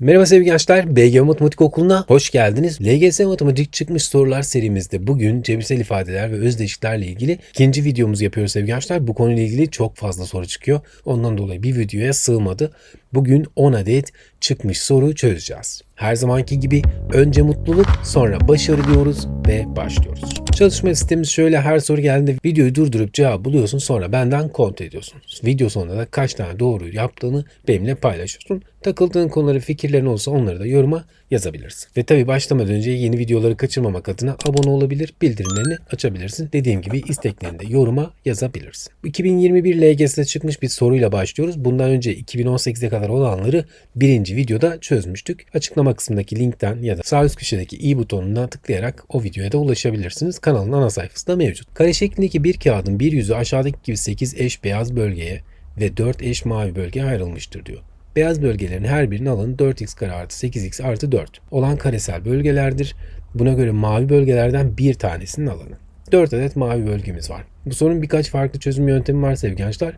Merhaba sevgili gençler, BG Matematik Okulu'na hoş geldiniz. LGS Matematik çıkmış sorular serimizde bugün cebirsel ifadeler ve özdeşliklerle ilgili ikinci videomuzu yapıyoruz sevgili gençler. Bu konuyla ilgili çok fazla soru çıkıyor. Ondan dolayı bir videoya sığmadı. Bugün 10 adet çıkmış soru çözeceğiz. Her zamanki gibi önce mutluluk, sonra başarı diyoruz ve başlıyoruz. Çalışma sistemimiz şöyle her soru geldiğinde videoyu durdurup cevabı buluyorsun sonra benden kontrol ediyorsun. Video sonunda da kaç tane doğru yaptığını benimle paylaşıyorsun. Takıldığın konuları, fikirlerin olsa onları da yoruma yazabilirsin. Ve tabi başlamadan önce yeni videoları kaçırmamak adına abone olabilir, bildirimlerini açabilirsin. Dediğim gibi isteklerini de yoruma yazabilirsin. 2021 LGS'de çıkmış bir soruyla başlıyoruz. Bundan önce 2018'e kadar olanları birinci videoda çözmüştük. Açıklama kısmındaki linkten ya da sağ üst köşedeki i butonuna tıklayarak o videoya da ulaşabilirsiniz. Kanalın ana sayfasında mevcut. Kare şeklindeki bir kağıdın bir yüzü aşağıdaki gibi 8 eş beyaz bölgeye ve 4 eş mavi bölgeye ayrılmıştır diyor. Beyaz bölgelerin her birinin alanı 4x kare artı 8x artı 4 olan karesel bölgelerdir. Buna göre mavi bölgelerden bir tanesinin alanı. 4 adet mavi bölgemiz var. Bu sorunun birkaç farklı çözüm yöntemi var sevgili gençler.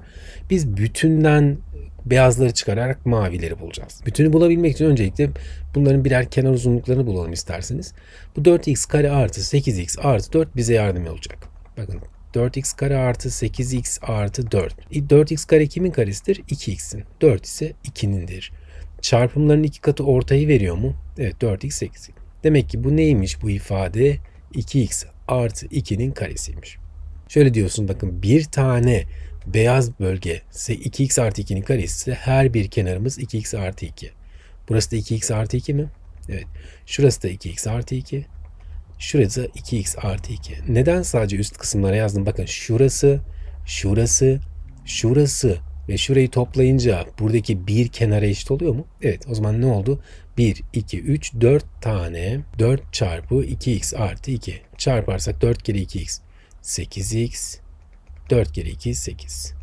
Biz bütünden beyazları çıkararak mavileri bulacağız. Bütünü bulabilmek için öncelikle bunların birer kenar uzunluklarını bulalım isterseniz. Bu 4x kare artı 8x artı 4 bize yardım olacak. Bakın 4x kare artı 8x artı 4. 4x kare kimin karesidir? 2x'in. 4 ise 2'nindir. Çarpımların iki katı ortayı veriyor mu? Evet 4x 8. Demek ki bu neymiş bu ifade? 2x artı 2'nin karesiymiş. Şöyle diyorsun bakın bir tane beyaz bölge ise 2x artı 2'nin karesi ise her bir kenarımız 2x artı 2. Burası da 2x artı 2 mi? Evet. Şurası da 2x artı 2. Şurası 2x artı 2. Neden sadece üst kısımlara yazdım? Bakın şurası, şurası, şurası ve şurayı toplayınca buradaki bir kenara eşit oluyor mu? Evet o zaman ne oldu? 1, 2, 3, 4 tane 4 çarpı 2x artı 2 çarparsak 4 kere 2x 8x 4 kere 2 8.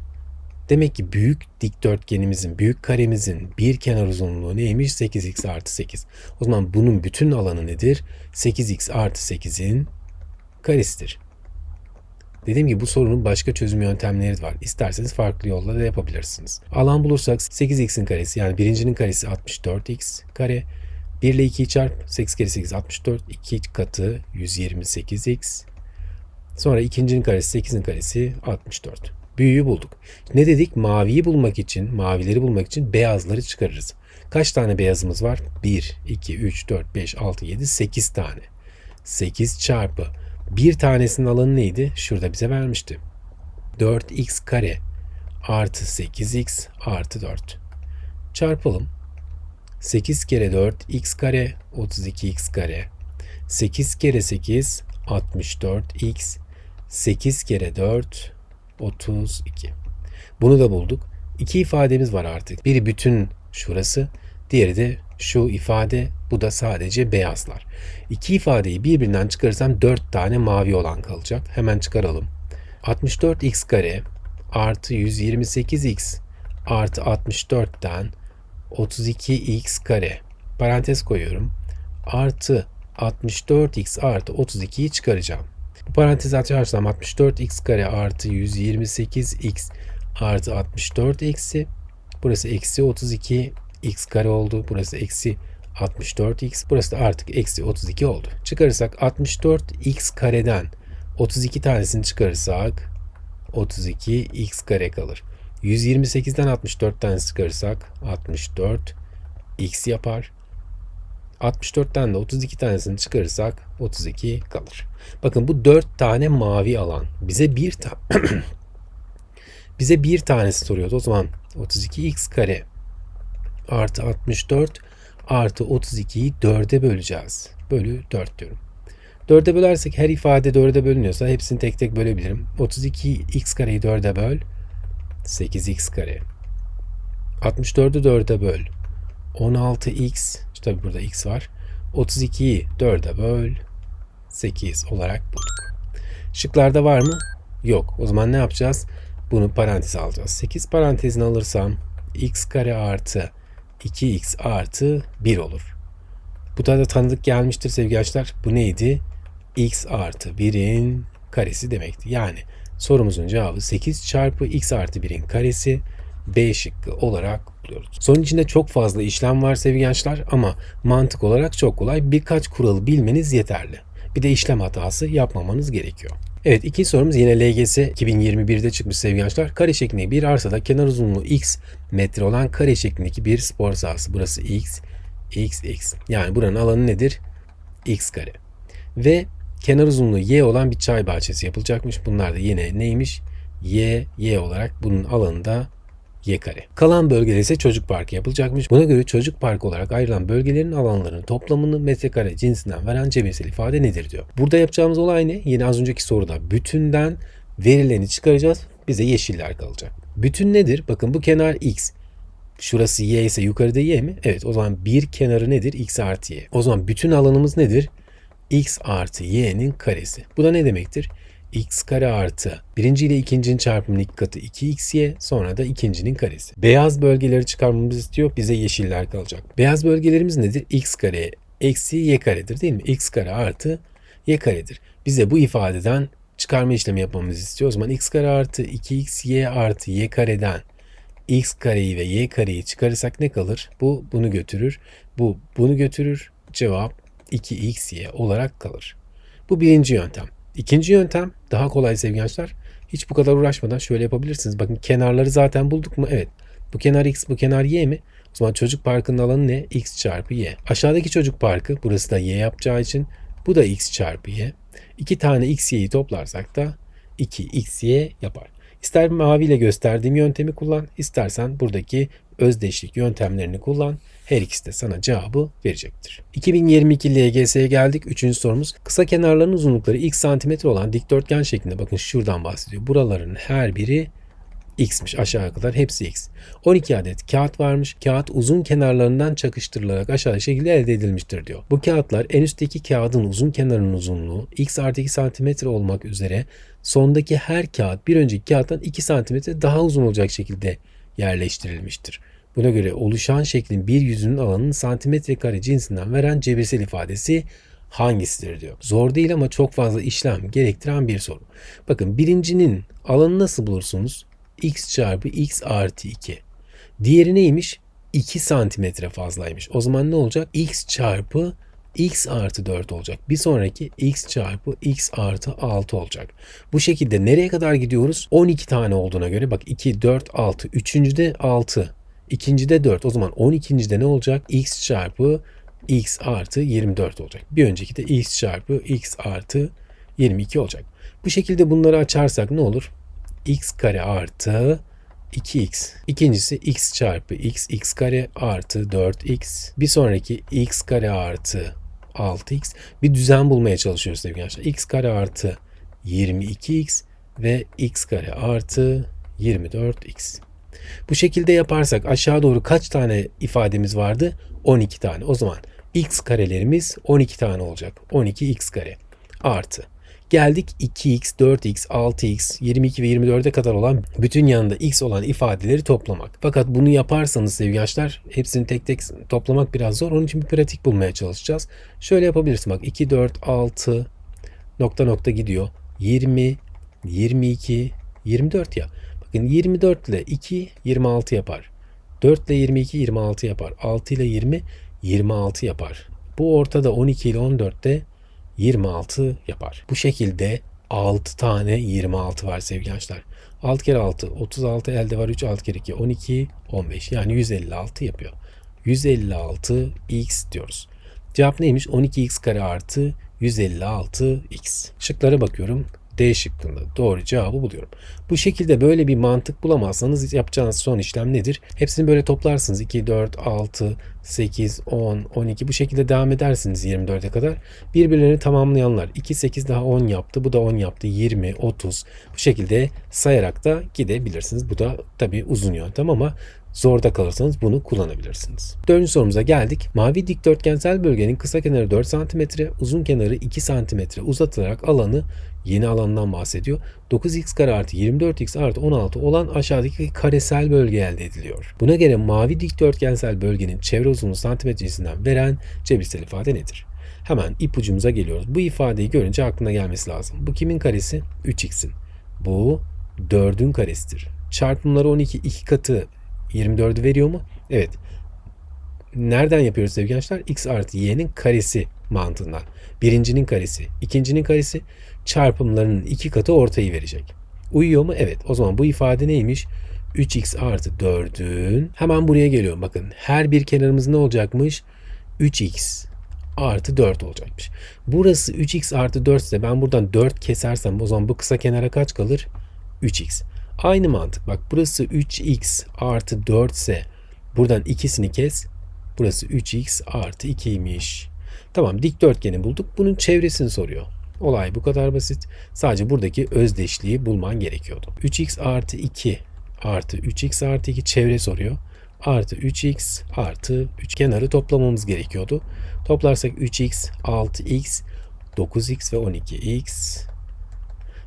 Demek ki büyük dikdörtgenimizin, büyük karemizin bir kenar uzunluğu neymiş? 8x artı 8. O zaman bunun bütün alanı nedir? 8x artı 8'in karesidir. Dediğim gibi bu sorunun başka çözüm yöntemleri var. İsterseniz farklı yolla da yapabilirsiniz. Alan bulursak 8x'in karesi yani birincinin karesi 64x kare. 1 ile 2'yi çarp 8 kere 8 64 2 katı 128x. Sonra ikincinin karesi 8'in karesi 64. Büyüğü bulduk. Ne dedik? Maviyi bulmak için, mavileri bulmak için beyazları çıkarırız. Kaç tane beyazımız var? 1, 2, 3, 4, 5, 6, 7, 8 tane. 8 çarpı. Bir tanesinin alanı neydi? Şurada bize vermişti. 4x kare artı 8x artı 4. Çarpalım. 8 kere 4 x kare 32x kare. 8 kere 8 64x. 8 kere 4 32. Bunu da bulduk. İki ifademiz var artık. Biri bütün şurası, diğeri de şu ifade, bu da sadece beyazlar. İki ifadeyi birbirinden çıkarırsam 4 tane mavi olan kalacak. Hemen çıkaralım. 64x kare artı 128x artı 64'ten 32x kare parantez koyuyorum. Artı 64x artı 32'yi çıkaracağım. Bu parantezi açarsam 64x kare artı 128x artı 64 eksi. Burası eksi 32 x kare oldu. Burası eksi 64x. Burası da artık eksi 32 oldu. Çıkarırsak 64x kareden 32 tanesini çıkarırsak 32 x kare kalır. 128'den 64 tanesi çıkarırsak 64 x yapar. 64'ten de 32 tanesini çıkarırsak 32 kalır. Bakın bu 4 tane mavi alan. Bize bir ta bize bir tanesi soruyordu. O zaman 32x kare artı 64 artı 32'yi 4'e böleceğiz. Bölü 4 diyorum. 4'e bölersek her ifade 4'e bölünüyorsa hepsini tek tek bölebilirim. 32x kareyi 4'e böl. 8x kare. 64'ü 4'e böl. 16x tabi burada x var. 32'yi 4'e böl 8 olarak bulduk. Şıklarda var mı? Yok. O zaman ne yapacağız? Bunu parantez alacağız. 8 parantezini alırsam x kare artı 2x artı 1 olur. Bu da, da tanıdık gelmiştir sevgili gençler. Bu neydi? x artı 1'in karesi demekti. Yani sorumuzun cevabı 8 çarpı x artı 1'in karesi B şıkkı olarak buluyoruz. Sorun içinde çok fazla işlem var sevgili gençler ama mantık olarak çok kolay. Birkaç kuralı bilmeniz yeterli. Bir de işlem hatası yapmamanız gerekiyor. Evet ikinci sorumuz yine LGS 2021'de çıkmış sevgili gençler. Kare şeklindeki bir arsada kenar uzunluğu x metre olan kare şeklindeki bir spor sahası. Burası x, x, x. Yani buranın alanı nedir? x kare. Ve kenar uzunluğu y olan bir çay bahçesi yapılacakmış. Bunlar da yine neymiş? y, y olarak bunun alanı da y. Kalan bölgede ise çocuk parkı yapılacakmış. Buna göre çocuk parkı olarak ayrılan bölgelerin alanlarının toplamını metrekare cinsinden veren cebirsel ifade nedir diyor. Burada yapacağımız olay ne? Yine az önceki soruda bütünden verilerini çıkaracağız. Bize yeşiller kalacak. Bütün nedir? Bakın bu kenar x. Şurası y ise yukarıda y mi? Evet o zaman bir kenarı nedir? x artı y. O zaman bütün alanımız nedir? x artı y'nin karesi. Bu da ne demektir? X kare artı birinci ile ikincinin çarpımının iki katı 2xy sonra da ikincinin karesi. Beyaz bölgeleri çıkarmamızı istiyor. Bize yeşiller kalacak. Beyaz bölgelerimiz nedir? x kare eksi y karedir değil mi? x kare artı y karedir. Bize bu ifadeden çıkarma işlemi yapmamızı istiyor. O zaman x kare artı 2xy artı y kareden x kareyi ve y kareyi çıkarırsak ne kalır? Bu bunu götürür. Bu bunu götürür. Cevap 2xy olarak kalır. Bu birinci yöntem. İkinci yöntem daha kolay sevgili gençler. Hiç bu kadar uğraşmadan şöyle yapabilirsiniz. Bakın kenarları zaten bulduk mu? Evet. Bu kenar x, bu kenar y mi? O zaman çocuk parkının alanı ne? x çarpı y. Aşağıdaki çocuk parkı burası da y yapacağı için bu da x çarpı y. İki tane x y'yi toplarsak da 2 x y yapar. İster maviyle gösterdiğim yöntemi kullan, istersen buradaki özdeşlik yöntemlerini kullan. Her ikisi de sana cevabı verecektir. 2022 LGS'ye geldik. Üçüncü sorumuz. Kısa kenarların uzunlukları x santimetre olan dikdörtgen şeklinde. Bakın şuradan bahsediyor. Buraların her biri x'miş aşağı kadar hepsi x. 12 adet kağıt varmış. Kağıt uzun kenarlarından çakıştırılarak aşağı şekilde elde edilmiştir diyor. Bu kağıtlar en üstteki kağıdın uzun kenarının uzunluğu x artı 2 santimetre olmak üzere sondaki her kağıt bir önceki kağıttan 2 santimetre daha uzun olacak şekilde yerleştirilmiştir. Buna göre oluşan şeklin bir yüzünün alanının santimetre kare cinsinden veren cebirsel ifadesi hangisidir diyor. Zor değil ama çok fazla işlem gerektiren bir soru. Bakın birincinin alanı nasıl bulursunuz? x çarpı x artı 2. Diğeri neymiş? 2 santimetre fazlaymış. O zaman ne olacak? x çarpı x artı 4 olacak. Bir sonraki x çarpı x artı 6 olacak. Bu şekilde nereye kadar gidiyoruz? 12 tane olduğuna göre bak 2, 4, 6. Üçüncüde 6. İkincide 4. O zaman 12. ne olacak? x çarpı x artı 24 olacak. Bir önceki de x çarpı x artı 22 olacak. Bu şekilde bunları açarsak ne olur? x kare artı 2x. İkincisi x çarpı x, x kare artı 4x. Bir sonraki x kare artı 6x. Bir düzen bulmaya çalışıyoruz sevgili gençler. x kare artı 22x ve x kare artı 24x. Bu şekilde yaparsak aşağı doğru kaç tane ifademiz vardı? 12 tane. O zaman x karelerimiz 12 tane olacak. 12x kare artı. Geldik 2x, 4x, 6x, 22 ve 24'e kadar olan bütün yanında x olan ifadeleri toplamak. Fakat bunu yaparsanız sevgili gençler hepsini tek tek toplamak biraz zor. Onun için bir pratik bulmaya çalışacağız. Şöyle yapabilirsin bak 2, 4, 6 nokta nokta gidiyor. 20, 22, 24 ya. Bakın 24 ile 2 26 yapar. 4 ile 22 26 yapar. 6 ile 20 26 yapar. Bu ortada 12 ile 14 de 26 yapar. Bu şekilde 6 tane 26 var sevgili gençler. 6 kere 6 36 elde var 3 6 kere 2 12 15 yani 156 yapıyor. 156 x diyoruz. Cevap neymiş? 12x kare artı 156x. Şıklara bakıyorum. D şıkkında doğru cevabı buluyorum. Bu şekilde böyle bir mantık bulamazsanız yapacağınız son işlem nedir? Hepsini böyle toplarsınız. 2, 4, 6, 8, 10, 12 bu şekilde devam edersiniz 24'e kadar. Birbirlerini tamamlayanlar 2, 8 daha 10 yaptı. Bu da 10 yaptı. 20, 30 bu şekilde sayarak da gidebilirsiniz. Bu da tabii uzun yöntem ama Zorda kalırsanız bunu kullanabilirsiniz. Dördüncü sorumuza geldik. Mavi dikdörtgensel bölgenin kısa kenarı 4 cm, uzun kenarı 2 cm uzatılarak alanı yeni alandan bahsediyor. 9x kare artı 24x artı 16 olan aşağıdaki karesel bölge elde ediliyor. Buna göre mavi dikdörtgensel bölgenin çevre uzunluğu santimetre cinsinden veren cebirsel ifade nedir? Hemen ipucumuza geliyoruz. Bu ifadeyi görünce aklına gelmesi lazım. Bu kimin karesi? 3x'in. Bu 4'ün karesidir. Çarpımları 12 iki katı 24'ü veriyor mu? Evet. Nereden yapıyoruz sevgili gençler? x artı y'nin karesi mantığından. Birincinin karesi, ikincinin karesi çarpımlarının iki katı ortayı verecek. Uyuyor mu? Evet. O zaman bu ifade neymiş? 3x artı 4'ün hemen buraya geliyorum. Bakın her bir kenarımız ne olacakmış? 3x artı 4 olacakmış. Burası 3x artı 4 ise ben buradan 4 kesersem o zaman bu kısa kenara kaç kalır? 3x. Aynı mantık. Bak burası 3x artı 4 ise buradan ikisini kes. Burası 3x artı 2'ymiş. Tamam dikdörtgeni bulduk. Bunun çevresini soruyor. Olay bu kadar basit. Sadece buradaki özdeşliği bulman gerekiyordu. 3x artı 2 artı 3x artı 2 çevre soruyor. Artı 3x artı 3 kenarı toplamamız gerekiyordu. Toplarsak 3x, 6x, 9x ve 12x.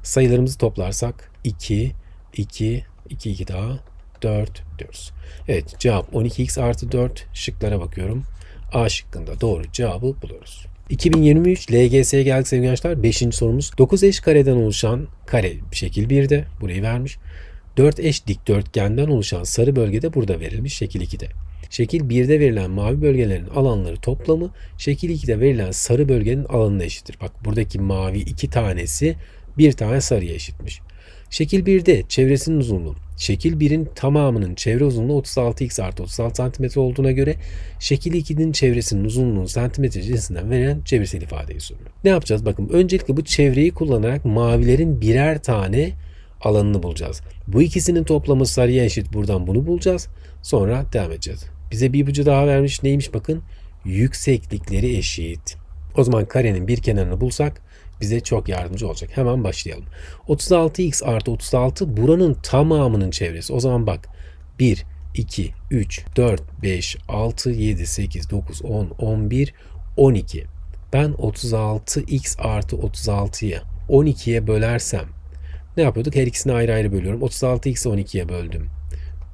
Sayılarımızı toplarsak 2, 2, 2, 2 daha 4 diyoruz. Evet cevap 12x artı 4 şıklara bakıyorum. A şıkkında doğru cevabı buluyoruz. 2023 LGS'ye geldik sevgili gençler. 5. sorumuz. 9 eş kareden oluşan kare şekil 1'de burayı vermiş. 4 eş dikdörtgenden oluşan sarı bölgede burada verilmiş şekil 2'de. Şekil 1'de verilen mavi bölgelerin alanları toplamı şekil 2'de verilen sarı bölgenin alanına eşittir. Bak buradaki mavi iki tanesi bir tane sarıya eşitmiş. Şekil 1'de çevresinin uzunluğu. Şekil 1'in tamamının çevre uzunluğu 36x artı 36 cm olduğuna göre şekil 2'nin çevresinin uzunluğunu santimetre cinsinden verilen çevresel ifadeyi soruyor. Ne yapacağız? Bakın öncelikle bu çevreyi kullanarak mavilerin birer tane alanını bulacağız. Bu ikisinin toplamı sarıya eşit. Buradan bunu bulacağız. Sonra devam edeceğiz. Bize bir ipucu daha vermiş. Neymiş bakın? Yükseklikleri eşit. O zaman karenin bir kenarını bulsak bize çok yardımcı olacak. Hemen başlayalım. 36x artı 36 buranın tamamının çevresi. O zaman bak 1, 2, 3, 4, 5, 6, 7, 8, 9, 10, 11, 12. Ben 36x artı 36'yı 12'ye bölersem ne yapıyorduk? Her ikisini ayrı ayrı bölüyorum. 36x'i 12'ye böldüm.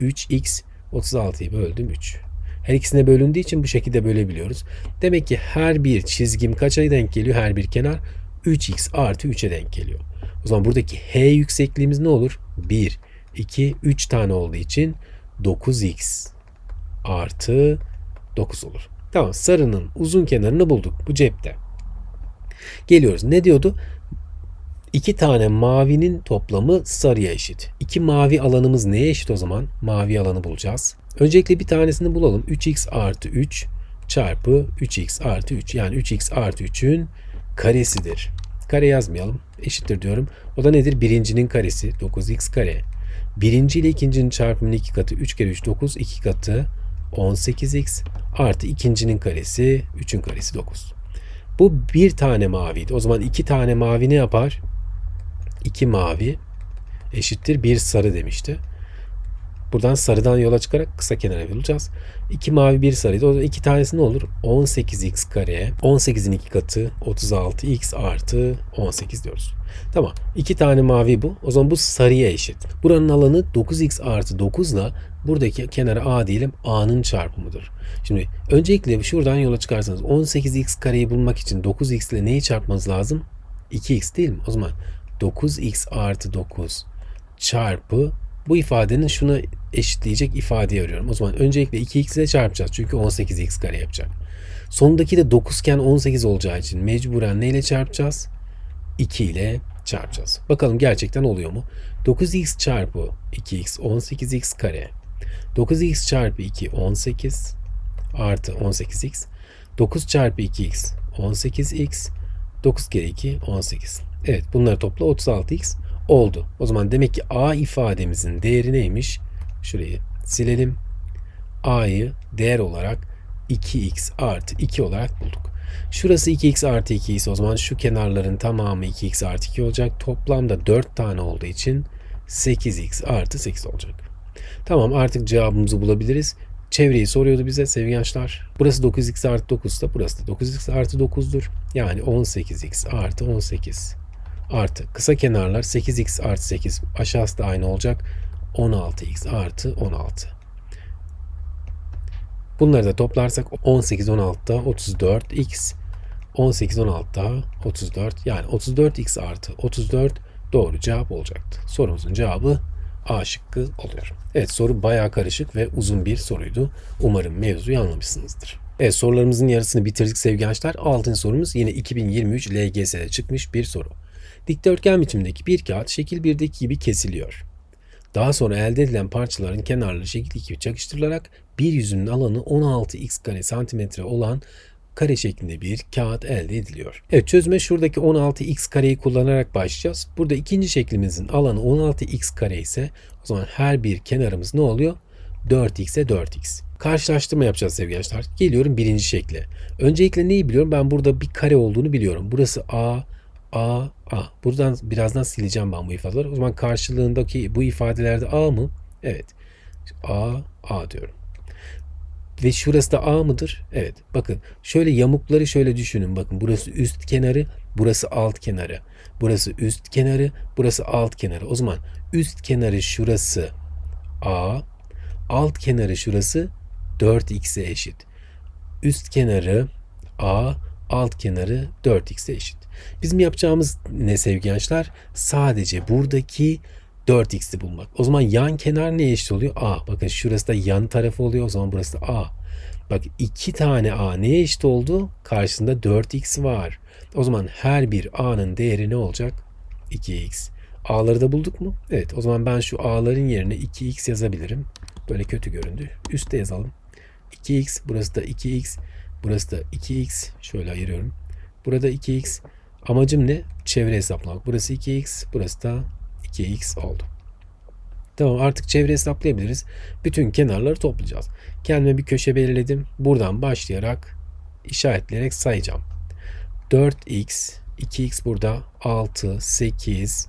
3x 36'yı böldüm 3. Her ikisine bölündüğü için bu şekilde bölebiliyoruz. Demek ki her bir çizgim kaça denk geliyor? Her bir kenar 3x artı 3'e denk geliyor. O zaman buradaki h yüksekliğimiz ne olur? 1, 2, 3 tane olduğu için 9x artı 9 olur. Tamam sarının uzun kenarını bulduk. Bu cepte. Geliyoruz. Ne diyordu? İki tane mavinin toplamı sarıya eşit. İki mavi alanımız neye eşit o zaman? Mavi alanı bulacağız. Öncelikle bir tanesini bulalım. 3x artı 3 çarpı 3x artı 3. Yani 3x artı 3'ün karesidir. Kare yazmayalım. Eşittir diyorum. O da nedir? Birincinin karesi 9x kare. Birinci ile ikincinin çarpımının iki katı 3 kere 3 9 2 katı 18x artı ikincinin karesi 3'ün karesi 9. Bu bir tane maviydi. O zaman iki tane mavi ne yapar? 2 mavi eşittir 1 sarı demişti. Buradan sarıdan yola çıkarak kısa kenara bulacağız. 2 mavi 1 sarıydı. O zaman 2 tanesi ne olur? 18x kare. 18'in 2 katı 36x artı 18 diyoruz. Tamam. 2 tane mavi bu. O zaman bu sarıya eşit. Buranın alanı 9x artı 9 ile buradaki kenara a diyelim a'nın çarpımıdır. Şimdi öncelikle şuradan yola çıkarsanız 18x kareyi bulmak için 9x ile neyi çarpmanız lazım? 2x değil mi? O zaman 9x artı 9 çarpı bu ifadenin şuna eşitleyecek ifadeyi arıyorum. O zaman öncelikle 2x ile çarpacağız. Çünkü 18x kare yapacak. Sonundaki de 9 iken 18 olacağı için mecburen neyle çarpacağız? 2 ile çarpacağız. Bakalım gerçekten oluyor mu? 9x çarpı 2x 18x kare. 9x çarpı 2 18 artı 18x. 9 çarpı 2x 18x. 9 kere 2 18. Evet bunları topla 36x oldu. O zaman demek ki a ifademizin değeri neymiş? Şurayı silelim. a'yı değer olarak 2x artı 2 olarak bulduk. Şurası 2x artı 2 ise o zaman şu kenarların tamamı 2x artı 2 olacak. Toplamda 4 tane olduğu için 8x artı 8 olacak. Tamam artık cevabımızı bulabiliriz. Çevreyi soruyordu bize sevgili gençler. Burası 9x artı 9 da burası da 9x artı 9'dur. Yani 18x artı 18 artı kısa kenarlar 8x artı 8 aşağısı da aynı olacak. 16x artı 16. Bunları da toplarsak 18 16'da 34x 18 16'da 34 yani 34x artı 34 doğru cevap olacaktı. Sorumuzun cevabı A şıkkı oluyor. Evet soru bayağı karışık ve uzun bir soruydu. Umarım mevzuyu anlamışsınızdır. Evet sorularımızın yarısını bitirdik sevgili gençler. Altın sorumuz yine 2023 LGS'de çıkmış bir soru. Dikdörtgen biçimdeki bir kağıt şekil 1'deki gibi kesiliyor. Daha sonra elde edilen parçaların kenarları şekil 2 çakıştırılarak bir yüzünün alanı 16x kare santimetre olan kare şeklinde bir kağıt elde ediliyor. Evet çözüme şuradaki 16x kareyi kullanarak başlayacağız. Burada ikinci şeklimizin alanı 16x kare ise o zaman her bir kenarımız ne oluyor? 4x'e 4x. Karşılaştırma yapacağız sevgili gençler. Geliyorum birinci şekle. Öncelikle neyi biliyorum? Ben burada bir kare olduğunu biliyorum. Burası A, A, A. Buradan birazdan sileceğim ben bu ifadeleri. O zaman karşılığındaki bu ifadelerde A mı? Evet. A, A diyorum. Ve şurası da A mıdır? Evet. Bakın şöyle yamukları şöyle düşünün. Bakın burası üst kenarı, burası alt kenarı. Burası üst kenarı, burası alt kenarı. O zaman üst kenarı şurası A, alt kenarı şurası 4x'e eşit. Üst kenarı A, alt kenarı 4x'e eşit. Bizim yapacağımız ne sevgili gençler? Sadece buradaki 4x'i bulmak. O zaman yan kenar ne eşit oluyor? A. Bakın şurası da yan tarafı oluyor. O zaman burası da A. Bak iki tane A neye eşit oldu? Karşısında 4x var. O zaman her bir A'nın değeri ne olacak? 2x. A'ları da bulduk mu? Evet. O zaman ben şu A'ların yerine 2x yazabilirim. Böyle kötü göründü. Üste yazalım. 2x. Burası da 2x. Burası da 2x. Şöyle ayırıyorum. Burada 2x. Amacım ne? Çevre hesaplamak. Burası 2x. Burası da 2x oldu. Tamam artık çevre hesaplayabiliriz. Bütün kenarları toplayacağız. Kendime bir köşe belirledim. Buradan başlayarak işaretleyerek sayacağım. 4x, 2x burada 6, 8,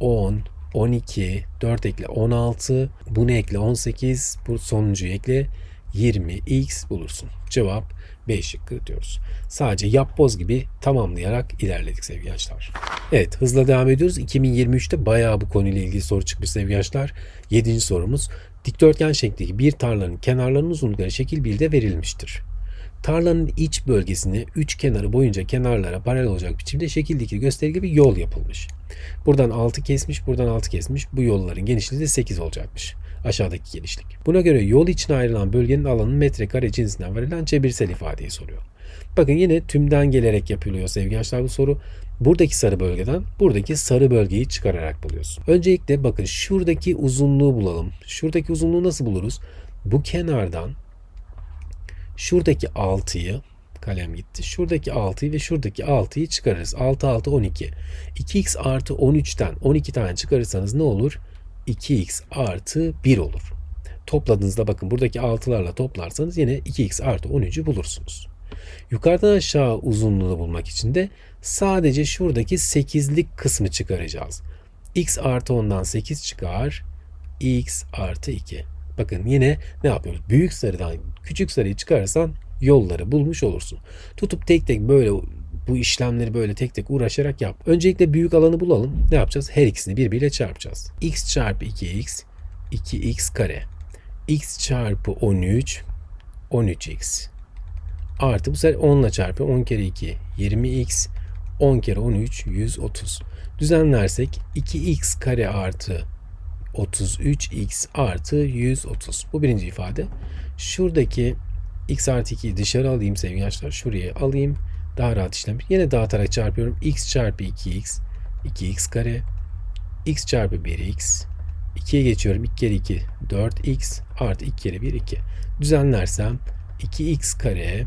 10, 12, 4 ekle 16, bunu ekle 18, bu sonuncuyu ekle 20x bulursun. Cevap 5 şıkkı diyoruz. Sadece yapboz gibi tamamlayarak ilerledik sevgili gençler. Evet hızla devam ediyoruz. 2023'te bayağı bu konuyla ilgili soru çıkmış sevgili gençler. 7. sorumuz. Dikdörtgen şeklindeki bir tarlanın kenarlarının uzunlukları şekil 1'de verilmiştir. Tarlanın iç bölgesine üç kenarı boyunca kenarlara paralel olacak biçimde şekildeki gösterge bir yol yapılmış. Buradan 6 kesmiş, buradan 6 kesmiş. Bu yolların genişliği de 8 olacakmış aşağıdaki genişlik. Buna göre yol içine ayrılan bölgenin alanı metrekare cinsinden verilen cebirsel ifadeyi soruyor. Bakın yine tümden gelerek yapılıyor sevgili gençler bu soru. Buradaki sarı bölgeden buradaki sarı bölgeyi çıkararak buluyorsun. Öncelikle bakın şuradaki uzunluğu bulalım. Şuradaki uzunluğu nasıl buluruz? Bu kenardan şuradaki 6'yı kalem gitti. Şuradaki 6'yı ve şuradaki 6'yı çıkarırız. 6 6 12. 2x artı 13'ten 12 tane çıkarırsanız ne olur? 2x artı 1 olur. Topladığınızda bakın buradaki 6'larla toplarsanız yine 2x artı 13'ü bulursunuz. Yukarıdan aşağı uzunluğunu bulmak için de sadece şuradaki 8'lik kısmı çıkaracağız. x artı 10'dan 8 çıkar. x artı 2. Bakın yine ne yapıyoruz? Büyük sayıdan küçük sayıyı çıkarırsan yolları bulmuş olursun. Tutup tek tek böyle bu işlemleri böyle tek tek uğraşarak yap. Öncelikle büyük alanı bulalım. Ne yapacağız? Her ikisini birbiriyle çarpacağız. x çarpı 2x 2x kare. x çarpı 13 13x. Artı bu sefer 10 ile çarpı 10 kere 2 20x 10 kere 13 130. Düzenlersek 2x kare artı 33x artı 130. Bu birinci ifade. Şuradaki x artı 2'yi dışarı alayım sevgili gençler. Şuraya alayım. Daha rahat işlem. Yine dağıtarak çarpıyorum. x çarpı 2x 2x kare x çarpı 1x 2'ye geçiyorum. 2 kere 2 4x artı 2 kere 1 2. Düzenlersem 2x kare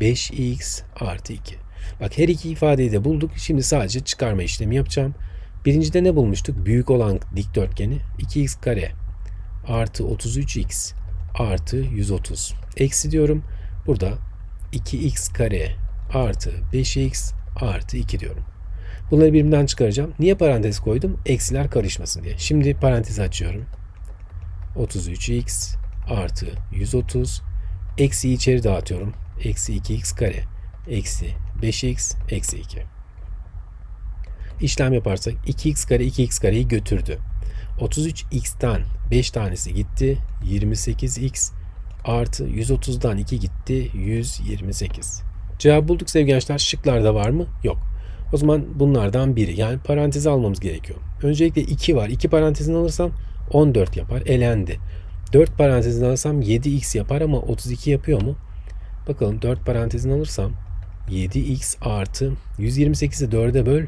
5x artı 2. Bak her iki ifadeyi de bulduk. Şimdi sadece çıkarma işlemi yapacağım. Birincide ne bulmuştuk? Büyük olan dikdörtgeni 2x kare artı 33x artı 130. Eksi diyorum. Burada 2x kare artı 5x artı 2 diyorum. Bunları birbirinden çıkaracağım. Niye parantez koydum? Eksiler karışmasın diye. Şimdi parantezi açıyorum. 33x artı 130 eksi içeri dağıtıyorum. Eksi 2x kare eksi 5x eksi 2. İşlem yaparsak 2x kare 2x kareyi götürdü. 33x'ten 5 tanesi gitti. 28x artı 130'dan 2 gitti. 128. Cevap bulduk sevgili gençler. Şıklarda var mı? Yok. O zaman bunlardan biri. Yani parantezi almamız gerekiyor. Öncelikle 2 var. 2 parantezini alırsam 14 yapar. Elendi. 4 parantezini alırsam 7x yapar ama 32 yapıyor mu? Bakalım 4 parantezini alırsam 7x artı 128'i 4'e böl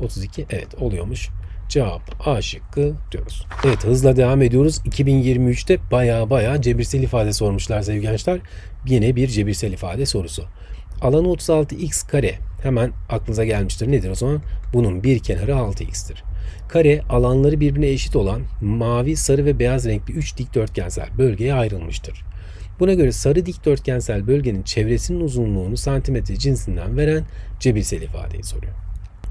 32 evet oluyormuş. Cevap A şıkkı diyoruz. Evet hızla devam ediyoruz. 2023'te baya baya cebirsel ifade sormuşlar sevgili gençler. Yine bir cebirsel ifade sorusu. Alanı 36x kare. Hemen aklınıza gelmiştir. Nedir o zaman? Bunun bir kenarı 6x'tir. Kare alanları birbirine eşit olan mavi, sarı ve beyaz renkli 3 dikdörtgensel bölgeye ayrılmıştır. Buna göre sarı dikdörtgensel bölgenin çevresinin uzunluğunu santimetre cinsinden veren cebirsel ifadeyi soruyor.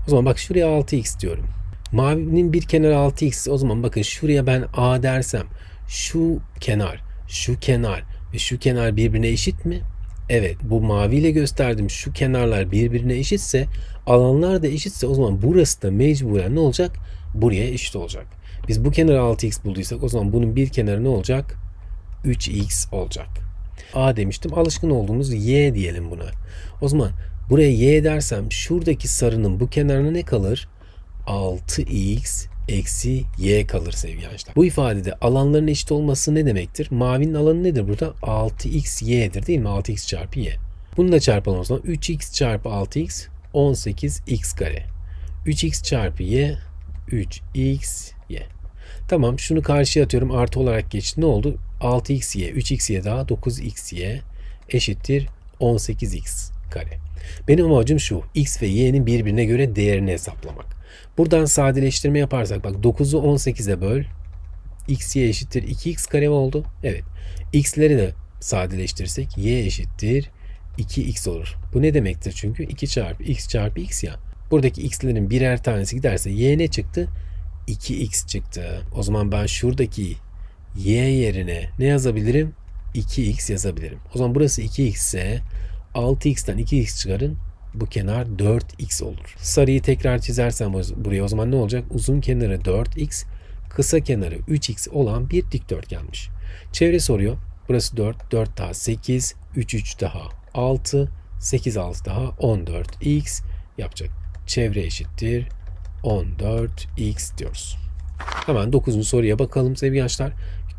O zaman bak şuraya 6x diyorum. Mavinin bir kenarı 6x. O zaman bakın şuraya ben A dersem şu kenar, şu kenar ve şu kenar birbirine eşit mi? Evet bu maviyle gösterdim şu kenarlar birbirine eşitse alanlar da eşitse o zaman burası da mecburen ne olacak? Buraya eşit olacak. Biz bu kenarı 6x bulduysak o zaman bunun bir kenarı ne olacak? 3x olacak. A demiştim. Alışkın olduğumuz y diyelim buna. O zaman buraya y dersem şuradaki sarının bu kenarına ne kalır? 6x eksi y kalır sevgili gençler. Bu ifadede alanların eşit olması ne demektir? Mavinin alanı nedir burada? 6x y'dir değil mi? 6x çarpı y. Bunu da çarpalım o zaman. 3x çarpı 6x 18x kare. 3x çarpı y 3x y. Tamam şunu karşıya atıyorum artı olarak geçti. Ne oldu? 6xy 3xy daha 9xy eşittir 18x kare. Benim amacım şu. x ve y'nin birbirine göre değerini hesaplamak. Buradan sadeleştirme yaparsak bak 9'u 18'e böl. x y eşittir 2x kare mi oldu? Evet. x'leri de sadeleştirirsek y eşittir 2x olur. Bu ne demektir çünkü? 2 çarpı x çarpı x ya. Buradaki x'lerin birer tanesi giderse y ne çıktı? 2x çıktı. O zaman ben şuradaki y yerine ne yazabilirim? 2x yazabilirim. O zaman burası 2x ise 6x'ten 2x çıkarın bu kenar 4x olur. Sarıyı tekrar çizersem buraya o zaman ne olacak? Uzun kenarı 4x, kısa kenarı 3x olan bir dikdörtgenmiş. Çevre soruyor. Burası 4, 4 daha 8, 3, 3 daha 6, 8, 6 daha 14x yapacak. Çevre eşittir 14x diyoruz. Hemen 9. soruya bakalım sevgili gençler.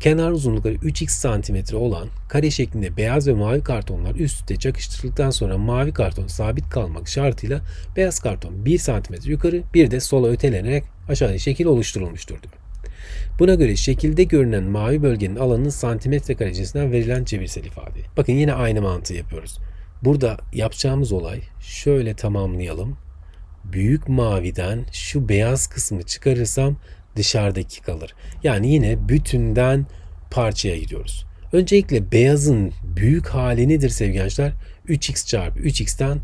Kenar uzunlukları 3x santimetre olan kare şeklinde beyaz ve mavi kartonlar üst üste çakıştırıldıktan sonra mavi karton sabit kalmak şartıyla beyaz karton 1 santimetre yukarı bir de sola ötelenerek aşağıya şekil oluşturulmuştur diyor. Buna göre şekilde görünen mavi bölgenin alanının santimetre kare cinsinden verilen çevirsel ifade. Bakın yine aynı mantığı yapıyoruz. Burada yapacağımız olay şöyle tamamlayalım. Büyük maviden şu beyaz kısmı çıkarırsam dışarıdaki kalır. Yani yine bütünden parçaya gidiyoruz. Öncelikle beyazın büyük hali nedir sevgili gençler? 3x çarpı 3x'ten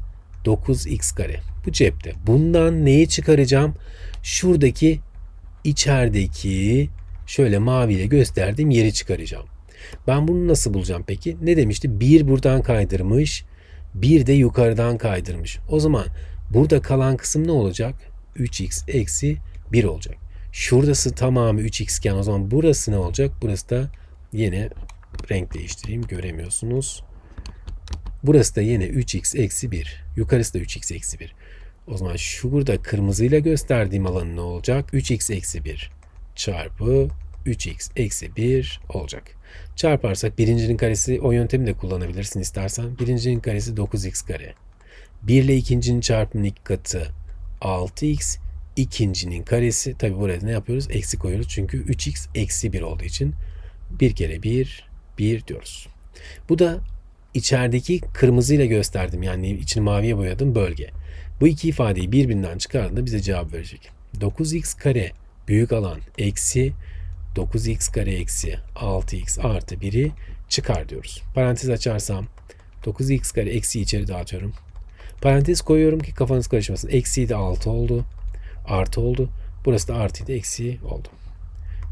9x kare. Bu cepte. Bundan neyi çıkaracağım? Şuradaki içerideki şöyle maviyle gösterdiğim yeri çıkaracağım. Ben bunu nasıl bulacağım peki? Ne demişti? 1 buradan kaydırmış. 1 de yukarıdan kaydırmış. O zaman burada kalan kısım ne olacak? 3x eksi 1 olacak. Şuradası tamamı 3x iken o zaman burası ne olacak? Burası da yine renk değiştireyim göremiyorsunuz. Burası da yine 3x eksi 1. Yukarısı da 3x eksi 1. O zaman şurada kırmızıyla gösterdiğim alan ne olacak? 3x eksi 1 çarpı 3x eksi 1 olacak. Çarparsak birincinin karesi o yöntemi de kullanabilirsin istersen. Birincinin karesi 9x kare. 1 ile ikincinin çarpımının iki katı 6x ikincinin karesi. Tabi burada ne yapıyoruz? Eksi koyuyoruz. Çünkü 3x eksi 1 olduğu için bir kere 1, 1 diyoruz. Bu da içerideki kırmızıyla gösterdim. Yani içini maviye boyadım bölge. Bu iki ifadeyi birbirinden çıkardığında bize cevap verecek. 9x kare büyük alan eksi 9x kare eksi 6x artı 1'i çıkar diyoruz. Parantez açarsam 9x kare eksi içeri dağıtıyorum. Parantez koyuyorum ki kafanız karışmasın. Eksi de 6 oldu artı oldu. Burası da artıydı eksi oldu.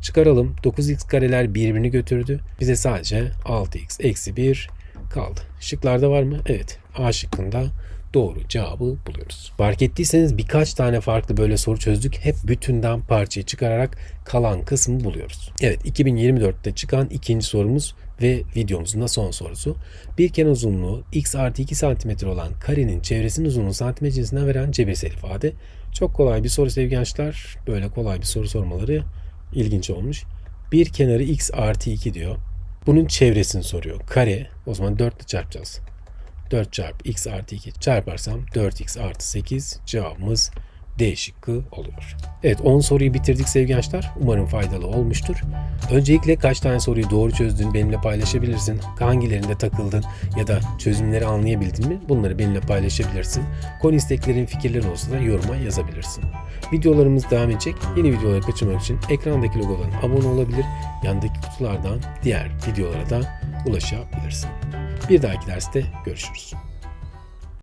Çıkaralım. 9x kareler birbirini götürdü. Bize sadece 6x eksi 1 kaldı. Şıklarda var mı? Evet. A şıkkında doğru cevabı buluyoruz. Fark ettiyseniz birkaç tane farklı böyle soru çözdük. Hep bütünden parçayı çıkararak kalan kısmı buluyoruz. Evet 2024'te çıkan ikinci sorumuz ve videomuzun da son sorusu. Bir kenar uzunluğu x artı 2 cm olan karenin çevresinin uzunluğu santimetre cinsinden veren cebirsel ifade. Çok kolay bir soru sevgili gençler. Böyle kolay bir soru sormaları ilginç olmuş. Bir kenarı x artı 2 diyor. Bunun çevresini soruyor. Kare o zaman 4 ile çarpacağız. 4 çarpı x artı 2 çarparsam 4x artı 8 cevabımız D oluyor. Evet 10 soruyu bitirdik sevgili gençler. Umarım faydalı olmuştur. Öncelikle kaç tane soruyu doğru çözdün benimle paylaşabilirsin. Hangilerinde takıldın ya da çözümleri anlayabildin mi? Bunları benimle paylaşabilirsin. Konu isteklerin, fikirlerin olsa da yoruma yazabilirsin. Videolarımız devam edecek. Yeni videoları kaçırmak için ekrandaki logodan abone olabilir. Yandaki kutulardan diğer videolara da ulaşabilirsin. Bir dahaki derste görüşürüz.